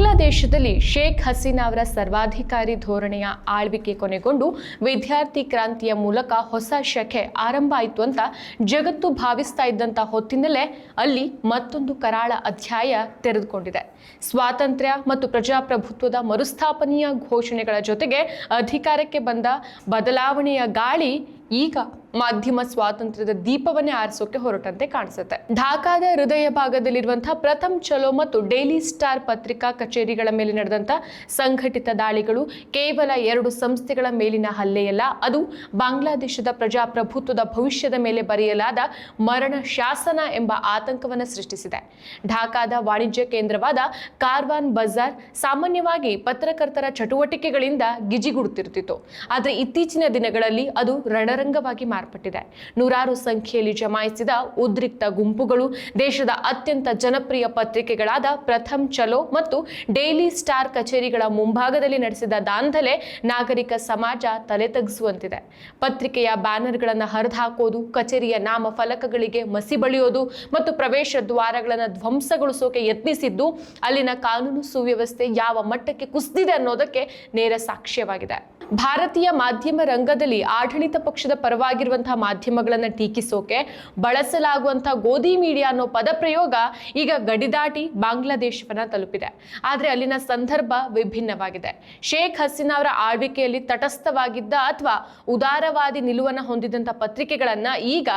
ಬಾಂಗ್ಲಾದೇಶದಲ್ಲಿ ಶೇಖ್ ಹಸೀನಾ ಅವರ ಸರ್ವಾಧಿಕಾರಿ ಧೋರಣೆಯ ಆಳ್ವಿಕೆ ಕೊನೆಗೊಂಡು ವಿದ್ಯಾರ್ಥಿ ಕ್ರಾಂತಿಯ ಮೂಲಕ ಹೊಸ ಶಕೆ ಆರಂಭ ಆಯಿತು ಅಂತ ಜಗತ್ತು ಭಾವಿಸ್ತಾ ಇದ್ದಂಥ ಹೊತ್ತಿನಲ್ಲೇ ಅಲ್ಲಿ ಮತ್ತೊಂದು ಕರಾಳ ಅಧ್ಯಾಯ ತೆರೆದುಕೊಂಡಿದೆ. ಸ್ವಾತಂತ್ರ್ಯ ಮತ್ತು ಪ್ರಜಾಪ್ರಭುತ್ವದ ಮರುಸ್ಥಾಪನೆಯ ಘೋಷಣೆಗಳ ಜೊತೆಗೆ ಅಧಿಕಾರಕ್ಕೆ ಬಂದ ಬದಲಾವಣೆಯ ಗಾಳಿ ಈಗ ಮಾಧ್ಯಮ ಸ್ವಾತಂತ್ರ್ಯದ ದೀಪವನ್ನೇ ಆರಿಸೋಕೆ ಹೊರಟಂತೆ ಕಾಣಿಸುತ್ತೆ. ಢಾಕಾದ ಹೃದಯ ಭಾಗದಲ್ಲಿರುವಂತಹ ಪ್ರಥಮ್ ಚಲೋ ಮತ್ತು ಡೈಲಿ ಸ್ಟಾರ್ ಪತ್ರಿಕಾ ಕಚೇರಿಗಳ ಮೇಲೆ ನಡೆದಂತ ಸಂಘಟಿತ ದಾಳಿಗಳು ಕೇವಲ ಎರಡು ಸಂಸ್ಥೆಗಳ ಮೇಲಿನ ಹಲ್ಲೆಯಲ್ಲ, ಅದು ಬಾಂಗ್ಲಾದೇಶದ ಪ್ರಜಾಪ್ರಭುತ್ವದ ಭವಿಷ್ಯದ ಮೇಲೆ ಬರೆಯಲಾದ ಮರಣ ಶಾಸನ ಎಂಬ ಆತಂಕವನ್ನು ಸೃಷ್ಟಿಸಿದೆ. ಢಾಕಾದ ವಾಣಿಜ್ಯ ಕೇಂದ್ರವಾದ ಕಾರ್ವಾನ್ ಬಜಾರ್ ಸಾಮಾನ್ಯವಾಗಿ ಪತ್ರಕರ್ತರ ಚಟುವಟಿಕೆಗಳಿಂದ ಗಿಜಿಗುಡುತ್ತಿರುತ್ತಿತ್ತು. ಆದರೆ ಇತ್ತೀಚಿನ ದಿನಗಳಲ್ಲಿ ಅದು ರಣರಂಗವಾಗಿ ಮಾರ್ಪಟ್ಟಿದೆ. ನೂರಾರು ಸಂಖ್ಯೆಯಲ್ಲಿ ಜಮಾಯಿಸಿದ ಉದ್ರಿಕ್ತ ಗುಂಪುಗಳು ದೇಶದ ಅತ್ಯಂತ ಜನಪ್ರಿಯ ಪತ್ರಿಕೆಗಳಾದ ಪ್ರಥಮ್ ಚಲೋ ಮತ್ತು ಡೈಲಿ ಸ್ಟಾರ್ ಕಚೇರಿಗಳ ಮುಂಭಾಗದಲ್ಲಿ ನಡೆಸಿದ ದಾಂಧಲೆ ನಾಗರಿಕ ಸಮಾಜ ತಲೆ ತಗ್ಗಿಸುವಂತಿದೆ ಪತ್ರಿಕೆಯ ಬ್ಯಾನರ್ಗಳನ್ನು ಹರಿದುಹಾಕೋದು, ಕಚೇರಿಯ ನಾಮ ಫಲಕಗಳಿಗೆ ಮಸಿ ಬಳಿಯೋದು ಮತ್ತು ಪ್ರವೇಶ ದ್ವಾರಗಳನ್ನು ಧ್ವಂಸಗೊಳಿಸೋಕೆ ಯತ್ನಿಸಿದ್ದು ಅಲ್ಲಿನ ಕಾನೂನು ಸುವ್ಯವಸ್ಥೆ ಯಾವ ಮಟ್ಟಕ್ಕೆ ಕುಸಿದಿದೆ ಅನ್ನೋದಕ್ಕೆ ನೇರ ಸಾಕ್ಷ್ಯವಾಗಿದೆ. ಭಾರತೀಯ ಮಾಧ್ಯಮ ರಂಗದಲ್ಲಿ ಆಡಳಿತ ಪಕ್ಷದ ಪರವಾಗಿರುವಂತಹ ಮಾಧ್ಯಮಗಳನ್ನು ಟೀಕಿಸೋಕೆ ಬಳಸಲಾಗುವಂತಹ ಗೋಧಿ ಮೀಡಿಯಾ ಅನ್ನೋ ಪದ ಪ್ರಯೋಗ ಈಗ ಗಡಿದಾಟಿ ಬಾಂಗ್ಲಾದೇಶವನ್ನು ತಲುಪಿದೆ. ಆದರೆ ಅಲ್ಲಿನ ಸಂದರ್ಭ ವಿಭಿನ್ನವಾಗಿದೆ. ಶೇಖ್ ಹಸೀನಾ ಅವರ ಆಳ್ವಿಕೆಯಲ್ಲಿ ತಟಸ್ಥವಾಗಿದ್ದ ಅಥವಾ ಉದಾರವಾದಿ ನಿಲುವನ್ನು ಹೊಂದಿದಂಥ ಪತ್ರಿಕೆಗಳನ್ನು ಈಗ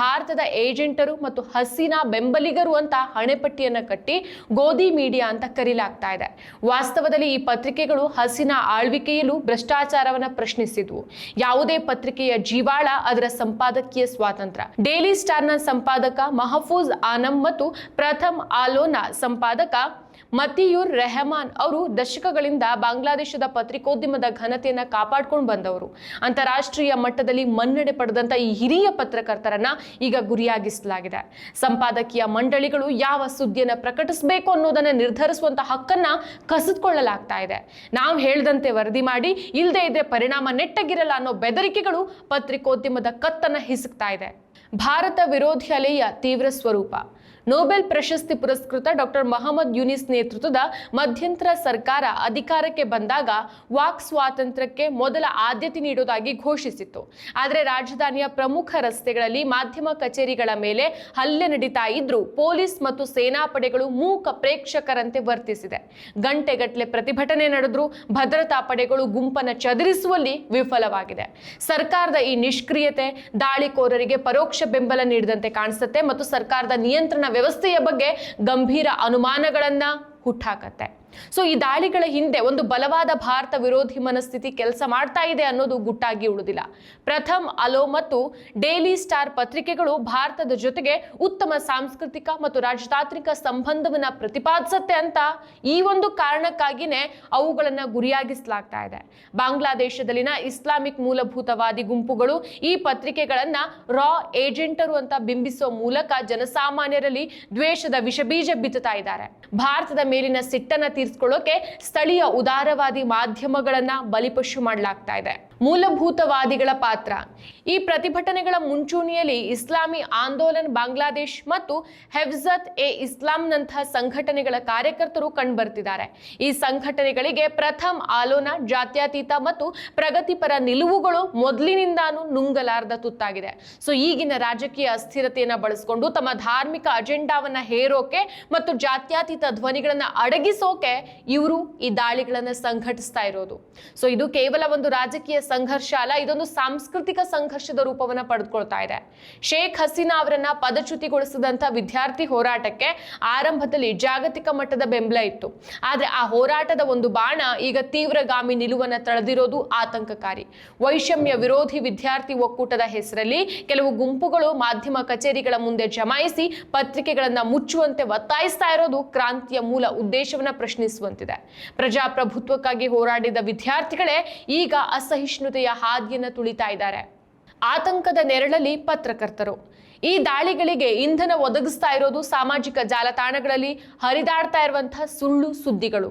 ಭಾರತದ ಏಜೆಂಟರು ಮತ್ತು ಹಸೀನಾ ಬೆಂಬಲಿಗರು ಅಂತ ಹಣೆಪಟ್ಟಿಯನ್ನು ಕಟ್ಟಿ ಗೋಧಿ ಮೀಡಿಯಾ ಅಂತ ಕರೀಲಾಗ್ತಾ ಇದೆ. ವಾಸ್ತವದಲ್ಲಿ ಈ ಪತ್ರಿಕೆಗಳು ಹಸೀನಾ ಆಳ್ವಿಕೆಯಲ್ಲೂ ಭ್ರಷ್ಟಾಚಾರವನ್ನ ಪ್ರಶ್ನಿಸಿದ್ವು. ಯಾವುದೇ ಪತ್ರಿಕೆಯ ಜೀವಾಳ ಅದರ ಸಂಪಾದಕೀಯ ಸ್ವಾತಂತ್ರ್ಯ ಡೈಲಿ ಸ್ಟಾರ್ನ ಸಂಪಾದಕ ಮಹಫೂಜ್ ಆನಮ್ ಮತ್ತು ಪ್ರಥಮ್ ಆಲೋನ ಸಂಪಾದಕ ಮತಿಯೂರ್ ರೆಹಮಾನ್ ಅವರು ದಶಕಗಳಿಂದ ಬಾಂಗ್ಲಾದೇಶದ ಪತ್ರಿಕೋದ್ಯಮದ ಘನತೆಯನ್ನ ಕಾಪಾಡ್ಕೊಂಡು ಬಂದವರು. ಅಂತಾರಾಷ್ಟ್ರೀಯ ಮಟ್ಟದಲ್ಲಿ ಮನ್ನಣೆ ಪಡೆದಂತ ಈ ಹಿರಿಯ ಪತ್ರಕರ್ತರನ್ನ ಈಗ ಗುರಿಯಾಗಿಸಲಾಗಿದೆ. ಸಂಪಾದಕೀಯ ಮಂಡಳಿಗಳು ಯಾವ ಸುದ್ದಿಯನ್ನ ಪ್ರಕಟಿಸಬೇಕು ಅನ್ನೋದನ್ನ ನಿರ್ಧರಿಸುವಂತ ಹಕ್ಕನ್ನ ಕಸಿದುಕೊಳ್ಳಲಾಗ್ತಾ ಇದೆ. ನಾವು ಹೇಳಿದಂತೆ ವರದಿ ಮಾಡಿ ಇಲ್ಲದೆ ಇದ್ರೆ ಪರಿಣಾಮ ನೆಟ್ಟಗಿರಲ್ಲ ಅನ್ನೋ ಬೆದರಿಕೆಗಳು ಪತ್ರಿಕೋದ್ಯಮದ ಕತ್ತನ್ನ ಹಿಸುಕ್ತಾ ಇದೆ. ಭಾರತ ವಿರೋಧಿ ಅಲೆಯ ತೀವ್ರ ಸ್ವರೂಪ. ನೊಬೆಲ್ ಪ್ರಶಸ್ತಿ ಪುರಸ್ಕೃತ ಡಾಕ್ಟರ್ ಮಹಮ್ಮದ್ ಯುನಿಸ್ ನೇತೃತ್ವದ ಮಧ್ಯಂತರ ಸರ್ಕಾರ ಅಧಿಕಾರಕ್ಕೆ ಬಂದಾಗ ವಾಕ್ ಸ್ವಾತಂತ್ರ್ಯಕ್ಕೆ ಮೊದಲ ಆದ್ಯತೆ ನೀಡುವುದಾಗಿ ಘೋಷಿಸಿತ್ತು. ಆದರೆ ರಾಜಧಾನಿಯ ಪ್ರಮುಖ ರಸ್ತೆಗಳಲ್ಲಿ ಮಾಧ್ಯಮ ಕಚೇರಿಗಳ ಮೇಲೆ ಹಲ್ಲೆ ನಡೀತಾ ಇದ್ರೂ ಪೊಲೀಸ್ ಮತ್ತು ಸೇನಾಪಡೆಗಳು ಮೂಕ ಪ್ರೇಕ್ಷಕರಂತೆ ವರ್ತಿಸಿದೆ. ಗಂಟೆಗಟ್ಟಲೆ ಪ್ರತಿಭಟನೆ ನಡೆದ್ರು ಭದ್ರತಾ ಪಡೆಗಳು ಗುಂಪನ್ನ ಚದುರಿಸುವಲ್ಲಿ ವಿಫಲವಾಗಿದೆ. ಸರ್ಕಾರದ ಈ ನಿಷ್ಕ್ರಿಯತೆ, ದಾಳಿಕೋರರಿಗೆ ಪರೋಕ್ಷ ಬೆಂಬಲ ನೀಡಿದಂತೆ ಕಾಣಿಸುತ್ತೆ ಮತ್ತು ಸರ್ಕಾರದ ನಿಯಂತ್ರಣ ವ್ಯವಸ್ಥೆಯ ಬಗ್ಗೆ ಗಂಭೀರ ಅನುಮಾನಗಳನ್ನ ಹುಟ್ಟಾಕತ್ತೆ ಸೊ ಈ ದಾಳಿಗಳ ಹಿಂದೆ ಒಂದು ಬಲವಾದ ಭಾರತ ವಿರೋಧಿ ಮನಸ್ಥಿತಿ ಕೆಲಸ ಮಾಡ್ತಾ ಇದೆ ಅನ್ನೋದು ಗುಟ್ಟಾಗಿ ಉಳಿದಿಲ್ಲ. ಪ್ರಥಮ್ ಅಲೋ ಮತ್ತು ಡೈಲಿ ಸ್ಟಾರ್ ಪತ್ರಿಕೆಗಳು ಭಾರತದ ಜೊತೆಗೆ ಉತ್ತಮ ಸಾಂಸ್ಕೃತಿಕ ಮತ್ತು ರಾಜತಾಂತ್ರಿಕ ಸಂಬಂಧವನ್ನ ಪ್ರತಿಪಾದಿಸುತ್ತೆ ಅಂತ ಈ ಒಂದು ಕಾರಣಕ್ಕಾಗಿನೇ ಅವುಗಳನ್ನ ಗುರಿಯಾಗಿಸಲಾಗ್ತಾ ಇದೆ. ಬಾಂಗ್ಲಾದೇಶದಲ್ಲಿನ ಇಸ್ಲಾಮಿಕ್ ಮೂಲಭೂತವಾದಿ ಗುಂಪುಗಳು ಈ ಪತ್ರಿಕೆಗಳನ್ನ ರಾ ಏಜೆಂಟರು ಅಂತ ಬಿಂಬಿಸುವ ಮೂಲಕ ಜನಸಾಮಾನ್ಯರಲ್ಲಿ ದ್ವೇಷದ ವಿಷಬೀಜ ಬಿತ್ತುತ್ತಾ ಇದ್ದಾರೆ. ಭಾರತದ ಮೇಲಿನ ಸಿಟ್ಟನ್ನ ತೀರಿಸ್ಕೊಳ್ಳೋಕೆ ಸ್ಥಳೀಯ ಉದಾರವಾದಿ ಮಾಧ್ಯಮಗಳನ್ನ ಬಲಿಪಶು ಮಾಡಲಾಗ್ತಾ ಇದೆ. ಮೂಲಭೂತವಾದಿಗಳ ಪಾತ್ರ. ಈ ಪ್ರತಿಭಟನೆಗಳ ಮುಂಚೂಣಿಯಲ್ಲಿ ಇಸ್ಲಾಮಿ ಆಂದೋಲನ್ ಬಾಂಗ್ಲಾದೇಶ್ ಮತ್ತು ಹೆಫ್ಜತ್ ಎ ಇಸ್ಲಾಂನಂತಹ ಸಂಘಟನೆಗಳ ಕಾರ್ಯಕರ್ತರು ಕಂಡುಬರ್ತಿದ್ದಾರೆ. ಈ ಸಂಘಟನೆಗಳಿಗೆ ಪ್ರಥಮ್ ಆಲೋನ, ಜಾತ್ಯತೀತ ಮತ್ತು ಪ್ರಗತಿಪರ ನಿಲುವುಗಳು ಮೊದಲಿನಿಂದಾನು ನುಂಗಲಾರದ ತುತ್ತಾಗಿದೆ. ಸೊ, ಈಗಿನ ರಾಜಕೀಯ ಅಸ್ಥಿರತೆಯನ್ನು ಬಳಸಿಕೊಂಡು ತಮ್ಮ ಧಾರ್ಮಿಕ ಅಜೆಂಡಾವನ್ನ ಹೇರೋಕೆ ಮತ್ತು ಜಾತ್ಯತೀತ ಧ್ವನಿಗಳನ್ನ ಅಡಗಿಸೋಕೆ ಇವರು ಈ ದಾಳಿಗಳನ್ನ ಸಂಘಟಿಸ್ತಾ ಇರೋದು. ಸೊ, ಇದು ಕೇವಲ ಒಂದು ರಾಜಕೀಯ ಸಂಘರ್ಷ ಅಲ್ಲ, ಇದೊಂದು ಸಾಂಸ್ಕೃತಿಕ ಸಂಘರ್ಷದ ರೂಪವನ್ನ ಪಡೆದುಕೊಳ್ತಾ ಇದೆ. ಶೇಖ್ ಹಸೀನಾ ಅವರನ್ನ ಪದಚ್ಯುತಿಗೊಳಿಸಿದಂತ ವಿದ್ಯಾರ್ಥಿ ಹೋರಾಟಕ್ಕೆ ಆರಂಭದಲ್ಲಿ ಜಾಗತಿಕ ಮಟ್ಟದ ಬೆಂಬಲ ಇತ್ತು. ಆದ್ರೆ ಆ ಹೋರಾಟದ ಒಂದು ಬಾಣ ಈಗ ತೀವ್ರಗಾಮಿ ನಿಲುವನ್ನ ತಳೆದಿರೋದು ಆತಂಕಕಾರಿ. ವೈಷಮ್ಯ ವಿರೋಧಿ ವಿದ್ಯಾರ್ಥಿ ಒಕ್ಕೂಟದ ಹೆಸರಲ್ಲಿ ಕೆಲವು ಗುಂಪುಗಳು ಮಾಧ್ಯಮ ಕಚೇರಿಗಳ ಮುಂದೆ ಜಮಾಯಿಸಿ ಪತ್ರಿಕೆಗಳನ್ನ ಮುಚ್ಚುವಂತೆ ಒತ್ತಾಯಿಸ್ತಾ ಇರೋದು ಕ್ರಾಂತಿಯ ಮೂಲ ಉದ್ದೇಶವನ್ನ ಪ್ರಶ್ನಿಸುವಂತಿದೆ. ಪ್ರಜಾಪ್ರಭುತ್ವಕ್ಕಾಗಿ ಹೋರಾಡಿದ ವಿದ್ಯಾರ್ಥಿಗಳೇ ಈಗ ಅಸಹಿಷ್ಣುತೆಯ ಹಾದಿಯನ್ನು ತುಳಿತಾ ಇದ್ದಾರೆ. ಆತಂಕದ ನೆರಳಲ್ಲಿ ಪತ್ರಕರ್ತರು. ಈ ದಾಳಿಗಳಿಗೆ ಇಂಧನ ಒದಗಿಸ್ತಾ ಇರೋದು ಸಾಮಾಜಿಕ ಜಾಲತಾಣಗಳಲ್ಲಿ ಹರಿದಾಡ್ತಾ ಇರುವಂತಹ ಸುಳ್ಳು ಸುದ್ದಿಗಳು.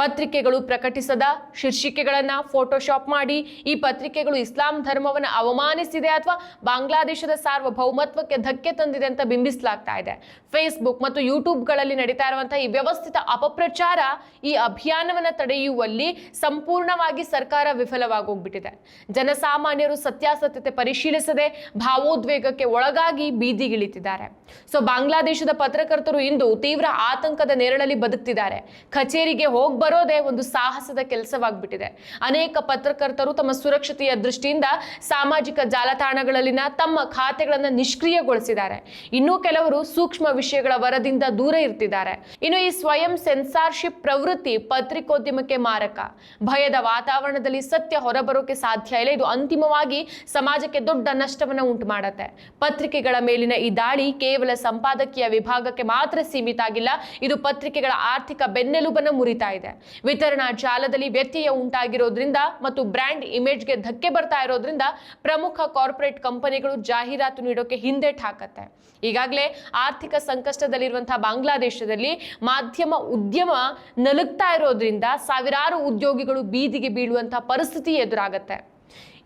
ಪತ್ರಿಕೆಗಳು ಪ್ರಕಟಿಸದ, ಶೀರ್ಷಿಕೆಗಳನ್ನು ಫೋಟೋಶಾಪ್ ಮಾಡಿ, ಈ ಪತ್ರಿಕೆಗಳು ಇಸ್ಲಾಂ ಧರ್ಮವನ್ನು ಅವಮಾನಿಸಿದೆ ಅಥವಾ ಬಾಂಗ್ಲಾದೇಶದ ಸಾರ್ವಭೌಮತ್ವಕ್ಕೆ ಧಕ್ಕೆ ತಂದಿದೆ ಅಂತ ಬಿಂಬಿಸಲಾಗ್ತಾ ಇದೆ. ಫೇಸ್ಬುಕ್ ಮತ್ತು ಯೂಟ್ಯೂಬ್ಗಳಲ್ಲಿ ನಡೀತಾ ಇರುವಂತಹ ಈ ವ್ಯವಸ್ಥಿತ ಅಪಪ್ರಚಾರ ಈ ಅಭಿಯಾನವನ್ನು ತಡೆಯುವಲ್ಲಿ ಸಂಪೂರ್ಣವಾಗಿ ಸರ್ಕಾರ ವಿಫಲವಾಗೋಗ್ಬಿಟ್ಟಿದೆ. ಜನಸಾಮಾನ್ಯರು ಸತ್ಯಾಸತ್ಯತೆ ಪರಿಶೀಲಿಸದೆ ಭಾವೋದ್ವೇಗಕ್ಕೆ ಒಳಗಾಗಿ ಬೀದಿಗಿಳಿತಿದ್ದಾರೆ ಸೊ ಬಾಂಗ್ಲಾದೇಶದ ಪತ್ರಕರ್ತರು ಇಂದು ತೀವ್ರ ಆತಂಕದ ನೆರಳಲ್ಲಿ ಬದುಕ್ತಿದ್ದಾರೆ. ಕಚೇರಿಗೆ ಹೋಗ್ ಬರೋದೇ ಒಂದು ಸಾಹಸದ ಕೆಲಸವಾಗ್ಬಿಟ್ಟಿದೆ. ಅನೇಕ ಪತ್ರಕರ್ತರು ತಮ್ಮ ಸುರಕ್ಷತೆಯ ದೃಷ್ಟಿಯಿಂದ ಸಾಮಾಜಿಕ ಜಾಲತಾಣಗಳಲ್ಲಿನ ತಮ್ಮ ಖಾತೆಗಳನ್ನು ನಿಷ್ಕ್ರಿಯಗೊಳಿಸಿದ್ದಾರೆ. ಇನ್ನೂ ಕೆಲವರು ಸೂಕ್ಷ್ಮ ವಿಷಯಗಳ ವರದಿಂದ ದೂರ ಇರ್ತಿದ್ದಾರೆ. ಇನ್ನು ಈ ಸ್ವಯಂ ಸೆನ್ಸಾರ್ಶಿಪ್ ಪ್ರವೃತ್ತಿ ಪತ್ರಿಕೋದ್ಯಮಕ್ಕೆ ಮಾರಕ. ಭಯದ ವಾತಾವರಣದಲ್ಲಿ ಸತ್ಯ ಹೊರಬರೋಕೆ ಸಾಧ್ಯ ಇಲ್ಲ. ಇದು ಅಂತಿಮವಾಗಿ ಸಮಾಜಕ್ಕೆ ದೊಡ್ಡ ನಷ್ಟವನ್ನು ಉಂಟು ಮಾಡುತ್ತೆ ಪತ್ರಿಕೆಗಳ ಮೇಲಿನ ಈ ದಾಳಿ ಕೇವಲ ಸಂಪಾದಕೀಯ ವಿಭಾಗಕ್ಕೆ ಮಾತ್ರ ಸೀಮಿತ ಆಗಿಲ್ಲ. ಇದು ಪತ್ರಿಕೆಗಳ ಆರ್ಥಿಕ ಬೆನ್ನೆಲುಬನ್ನು ಮುರಿತಾ ಇದೆ. ವಿತರಣಾ ಜಾಲದಲ್ಲಿ ವ್ಯತ್ಯಯ ಉಂಟಾಗಿರೋದ್ರಿಂದ ಮತ್ತು ಬ್ರ್ಯಾಂಡ್ ಇಮೇಜ್ಗೆ ಧಕ್ಕೆ ಬರ್ತಾ ಇರೋದ್ರಿಂದ ಪ್ರಮುಖ ಕಾರ್ಪೊರೇಟ್ ಕಂಪನಿಗಳು ಜಾಹೀರಾತು ನೀಡೋಕೆ ಹಿಂದೆಟ್ ಹಾಕತ್ತೆ ಈಗಾಗಲೇ ಆರ್ಥಿಕ ಸಂಕಷ್ಟದಲ್ಲಿರುವಂತಹ ಬಾಂಗ್ಲಾದೇಶದಲ್ಲಿ ಮಾಧ್ಯಮ ಉದ್ಯಮ ನಲುಗ್ತಾ ಇರೋದ್ರಿಂದ ಸಾವಿರಾರು ಉದ್ಯೋಗಿಗಳು ಬೀದಿಗೆ ಬೀಳುವಂತಹ ಪರಿಸ್ಥಿತಿ ಎದುರಾಗತ್ತೆ.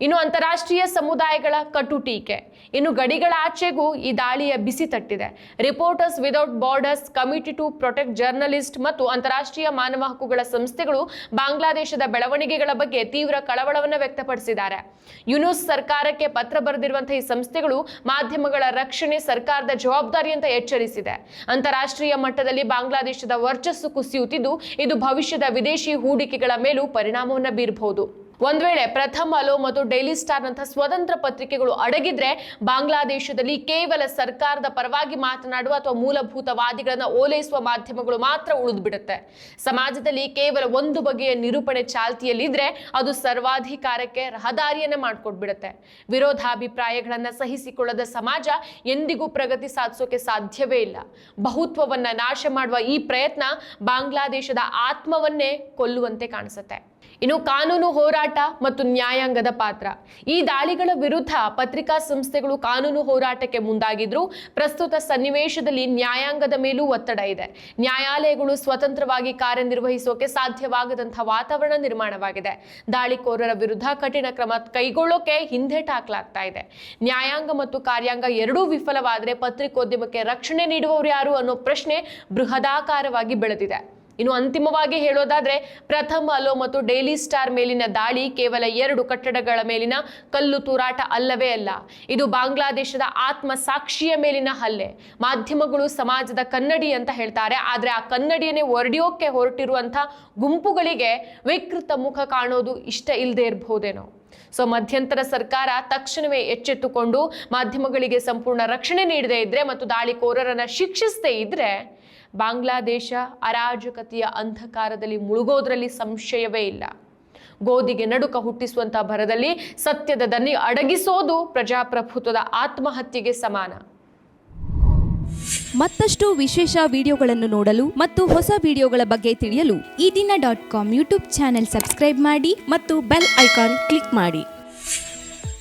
ಇನ್ನು ಅಂತಾರಾಷ್ಟ್ರೀಯ ಸಮುದಾಯಗಳ ಕಟು ಟೀಕೆ. ಇನ್ನು ಗಡಿಗಳ ಆಚೆಗೂ ಈ ದಾಳಿಯ ಬಿಸಿ ತಟ್ಟಿದೆ. Reporters Without Borders Committee to Protect Journalist ಮತ್ತು ಅಂತಾರಾಷ್ಟ್ರೀಯ ಮಾನವ ಹಕ್ಕುಗಳ ಸಂಸ್ಥೆಗಳು ಬಾಂಗ್ಲಾದೇಶದ ಬೆಳವಣಿಗೆಗಳ ಬಗ್ಗೆ ತೀವ್ರ ಕಳವಳವನ್ನು ವ್ಯಕ್ತಪಡಿಸಿದ್ದಾರೆ. ಯುನೂಸ್ ಸರ್ಕಾರಕ್ಕೆ ಪತ್ರ ಬರೆದಿರುವಂತಹ ಈ ಸಂಸ್ಥೆಗಳು ಮಾಧ್ಯಮಗಳ ರಕ್ಷಣೆ ಸರ್ಕಾರದ ಜವಾಬ್ದಾರಿ ಅಂತ ಎಚ್ಚರಿಸಿದೆ. ಅಂತಾರಾಷ್ಟ್ರೀಯ ಮಟ್ಟದಲ್ಲಿ ಬಾಂಗ್ಲಾದೇಶದ ವರ್ಚಸ್ಸು ಕುಸಿಯುತ್ತಿದ್ದು, ಇದು ಭವಿಷ್ಯದ ವಿದೇಶಿ ಹೂಡಿಕೆಗಳ ಮೇಲೂ ಪರಿಣಾಮವನ್ನು ಬೀರಬಹುದು. ಒಂದ್ ವೇಳೆ ಪ್ರಥಮ ಅಲೋ ಮತ್ತು ಡೈಲಿ ಸ್ಟಾರ್ ನಂತಹ ಸ್ವತಂತ್ರ ಪತ್ರಿಕೆಗಳು ಅಡಗಿದ್ರೆ ಬಾಂಗ್ಲಾದೇಶದಲ್ಲಿ ಕೇವಲ ಸರ್ಕಾರದ ಪರವಾಗಿ ಮಾತನಾಡುವ ಅಥವಾ ಮೂಲಭೂತವಾದಿಗಳನ್ನು ಓಲೈಸುವ ಮಾಧ್ಯಮಗಳು ಮಾತ್ರ ಉಳಿದ್ಬಿಡುತ್ತೆ. ಸಮಾಜದಲ್ಲಿ ಕೇವಲ ಒಂದು ಬಗೆಯ ನಿರೂಪಣೆ ಚಾಲ್ತಿಯಲ್ಲಿದ್ರೆ ಅದು ಸರ್ವಾಧಿಕಾರಕ್ಕೆ ರಹದಾರಿಯನ್ನ ಮಾಡಿಕೊಟ್ಬಿಡುತ್ತೆ. ವಿರೋಧಾಭಿಪ್ರಾಯಗಳನ್ನ ಸಹಿಸಿಕೊಳ್ಳದ ಸಮಾಜ ಎಂದಿಗೂ ಪ್ರಗತಿ ಸಾಧಿಸೋಕೆ ಸಾಧ್ಯವೇ ಇಲ್ಲ. ಬಹುತ್ವವನ್ನ ನಾಶ ಮಾಡುವ ಈ ಪ್ರಯತ್ನ ಬಾಂಗ್ಲಾದೇಶದ ಆತ್ಮವನ್ನೇ ಕೊಲ್ಲುವಂತೆ ಕಾಣಿಸುತ್ತೆ. ಇನ್ನು ಕಾನೂನು ಹೋರಾಟ ಮತ್ತು ನ್ಯಾಯಾಂಗದ ಪಾತ್ರ. ಈ ದಾಳಿಗಳ ವಿರುದ್ಧ ಪತ್ರಿಕಾ ಸಂಸ್ಥೆಗಳು ಕಾನೂನು ಹೋರಾಟಕ್ಕೆ ಮುಂದಾಗಿದ್ರು ಪ್ರಸ್ತುತ ಸನ್ನಿವೇಶದಲ್ಲಿ ನ್ಯಾಯಾಂಗದ ಮೇಲೂ ಒತ್ತಡ ಇದೆ. ನ್ಯಾಯಾಲಯಗಳು ಸ್ವತಂತ್ರವಾಗಿ ಕಾರ್ಯನಿರ್ವಹಿಸೋಕೆ ಸಾಧ್ಯವಾಗದಂತಹ ವಾತಾವರಣ ನಿರ್ಮಾಣವಾಗಿದೆ. ದಾಳಿಕೋರರ ವಿರುದ್ಧ ಕಠಿಣ ಕ್ರಮ ಕೈಗೊಳ್ಳೋಕೆ ಹಿಂದೇಟು ಹಾಕಲಾಗ್ತಾ ಇದೆ. ನ್ಯಾಯಾಂಗ ಮತ್ತು ಕಾರ್ಯಾಂಗ ಎರಡೂ ವಿಫಲವಾದರೆ ಪತ್ರಿಕೋದ್ಯಮಕ್ಕೆ ರಕ್ಷಣೆ ನೀಡುವವರು ಯಾರು ಅನ್ನೋ ಪ್ರಶ್ನೆ ಬೃಹದಾಕಾರವಾಗಿ ಬೆಳೆದಿದೆ. ಇನ್ನು ಅಂತಿಮವಾಗಿ ಹೇಳೋದಾದ್ರೆ ಪ್ರಥಮ ಅಲೋ ಮತ್ತು ಡೈಲಿ ಸ್ಟಾರ್ ಮೇಲಿನ ದಾಳಿ ಕೇವಲ ಎರಡು ಕಟ್ಟಡಗಳ ಮೇಲಿನ ಕಲ್ಲು ತೂರಾಟ ಅಲ್ಲವೇ ಅಲ್ಲ. ಇದು ಬಾಂಗ್ಲಾದೇಶದ ಆತ್ಮ ಸಾಕ್ಷಿಯ ಮೇಲಿನ ಹಲ್ಲೆ. ಮಾಧ್ಯಮಗಳು ಸಮಾಜದ ಕನ್ನಡಿ ಅಂತ ಹೇಳ್ತಾರೆ. ಆದ್ರೆ ಆ ಕನ್ನಡಿಯನ್ನೇ ಒರಡಿಯೋಕೆ ಹೊರಟಿರುವಂಥ ಗುಂಪುಗಳಿಗೆ ವಿಕೃತ ಮುಖ ಕಾಣೋದು ಇಷ್ಟ ಇಲ್ಲದೆ ಇರಬಹುದೇನೋ. ಸೊ ಮಧ್ಯಂತರ ಸರ್ಕಾರ ತಕ್ಷಣವೇ ಎಚ್ಚೆತ್ತುಕೊಂಡು ಮಾಧ್ಯಮಗಳಿಗೆ ಸಂಪೂರ್ಣ ರಕ್ಷಣೆ ನೀಡದೇ ಇದ್ರೆ ಮತ್ತು ದಾಳಿಕೋರರನ್ನ ಶಿಕ್ಷಿಸದೇ ಇದ್ರೆ ಬಾಂಗ್ಲಾದೇಶ ಅರಾಜಕತೆಯ ಅಂಧಕಾರದಲ್ಲಿ ಮುಳುಗೋದ್ರಲ್ಲಿ ಸಂಶಯವೇ ಇಲ್ಲ. ಗೋಧಿಗೆ ನಡುಕ ಹುಟ್ಟಿಸುವಂತಹ ಭರದಲ್ಲಿ ಸತ್ಯದ ದನಿ ಅಡಗಿಸೋದು ಪ್ರಜಾಪ್ರಭುತ್ವದ ಆತ್ಮಹತ್ಯೆಗೆ ಸಮಾನ. ಮತ್ತಷ್ಟು ವಿಶೇಷ ವಿಡಿಯೋಗಳನ್ನು ನೋಡಲು ಮತ್ತು ಹೊಸ ವಿಡಿಯೋಗಳ ಬಗ್ಗೆ ತಿಳಿಯಲು Ee Dina dot com YouTube channel subscribe ಮಾಡಿ ಮತ್ತು ಬೆಲ್ ಐಕಾನ್ ಕ್ಲಿಕ್ ಮಾಡಿ.